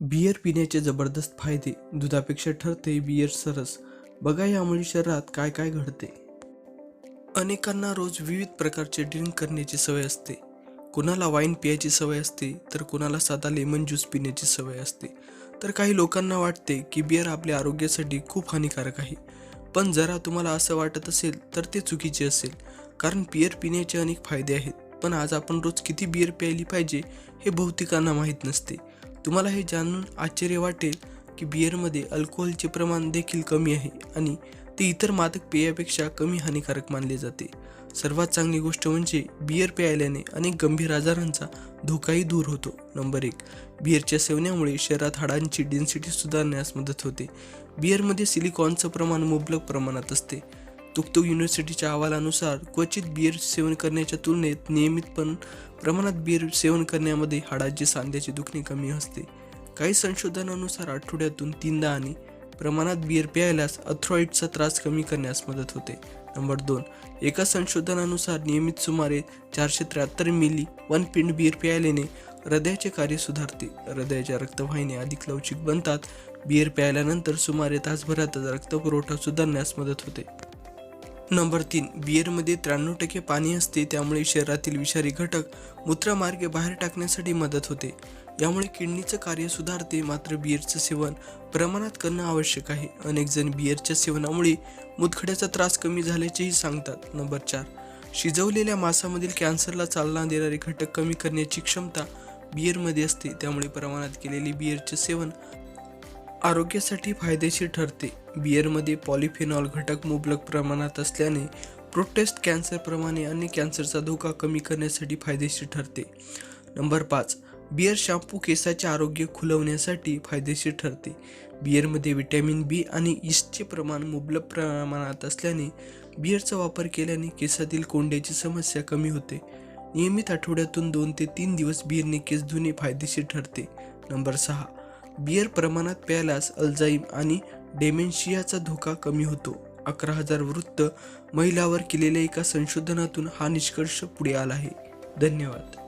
Beer पिण्याचे जबरदस्त फायदे. दुधापेक्षा ठरते बियर सरस. बघा यामुळे शरीरात काय काय घडते. अनेकांना रोज विविध प्रकारचे ड्रिंक करण्याची सवय असते. कुणाला वाईन पियाची सवय असते तर कुणाला साधा लेमन ज्यूस पिण्याची सवय असते. तर काही लोकांना वाटते की बियर आपल्या आरोग्यासाठी खूप हानिकारक आहे. पण जरा तुम्हाला असं वाटत असेल तर ते चुकीचे असेल. कारण बियर पिण्याचे अनेक फायदे आहेत. पण आज आपण रोज किती बियर प्यायली पाहिजे हे बहुतेकांना माहीत नसते. तुम्हाला हे जाणून आश्चर्य वाटेल की बिअरमध्ये अल्कोहोलचे प्रमाण देखील कमी आहे आणि ते इतर मादक पेयापेक्षा कमी हानिकारक मानले जाते. सर्वात चांगली गोष्ट म्हणजे बियर प्यायल्याने अनेक गंभीर आजारांचा धोकाही दूर होतो. नंबर एक बिअरच्या सेवण्यामुळे शरीरात हाडांची डेन्सिटी सुधारण्यास मदत होते. बिअरमध्ये सिलिकॉनचं प्रमाण मुबलक प्रमाणात असते. तुकतुक युनिव्हर्सिटीच्या अहवालानुसार क्वचित बिअर सेवन करण्याच्या तुलनेत नियमितपण प्रमाणात बिअर सेवन करण्यामध्ये हाडाची सांध्याची दुखणे कमी असते. काही संशोधनानुसार आठवड्यातून तीनदा आणि प्रमाणात बिअर प्यायल्यास अथ्रॉइडचा त्रास कमी करण्यास मदत होते. नंबर दोन एका संशोधनानुसार नियमित सुमारे चारशे त्र्याहत्तर मिली वन पिंड बिअर प्यायल्याने हृदयाचे कार्य सुधारते. हृदयाच्या रक्तवाहिन्या अधिक लवचिक बनतात. बिअर प्यायल्यानंतर सुमारे तासभरातच रक्तपुरवठा सुधारण्यास मदत होते. नंबर तीन बियरमध्ये त्र्याण्णव टक्के पाणी असते त्यामुळे शरीरातील विषारी घटक मूत्रमार्गे बाहेर टाकण्यासाठी मदत होते. यामुळे किडनीचं कार्य सुधारते मात्र बियरचं सेवन प्रमाणात करणं आवश्यक आहे. अनेक जण बियरच्या सेवनामुळे मुतखड्याचा त्रास कमी झाल्याचेही सांगतात. नंबर चार शिजवलेल्या मांसामधील कॅन्सरला चालना देणारे घटक कमी करण्याची क्षमता बियरमध्ये असते. त्यामुळे प्रमाणात केलेले बियरचे सेवन आरोग्यासाठी फायदेशीर ठरते. बियरमध्ये पॉलिफेनॉल घटक मुबलक प्रमाणात असल्याने प्रोटेस्ट कॅन्सरप्रमाणे अन्य कॅन्सरचा धोका कमी करण्यासाठी फायदेशीर ठरते. नंबर पाच बियर शॅम्पू केसाचे आरोग्य खुलवण्यासाठी फायदेशीर ठरते. बियरमध्ये विटॅमिन बी आणि इस्टचे प्रमाण मुबलक प्रमाणात असल्याने बियरचा वापर केल्याने केसातील कोंड्याची समस्या कमी होते. नियमित आठवड्यातून दोन ते तीन दिवस बिअरने केस धुणे फायदेशीर ठरते. नंबर सहा बियर प्रमाणात प्यायल्यास अल्झाईम आणि डेमेन्शियाचा धोका कमी होतो. अकरा हजार वृत्त महिलावर केलेल्या एका संशोधनातून हा निष्कर्ष पुढे आला आहे. धन्यवाद.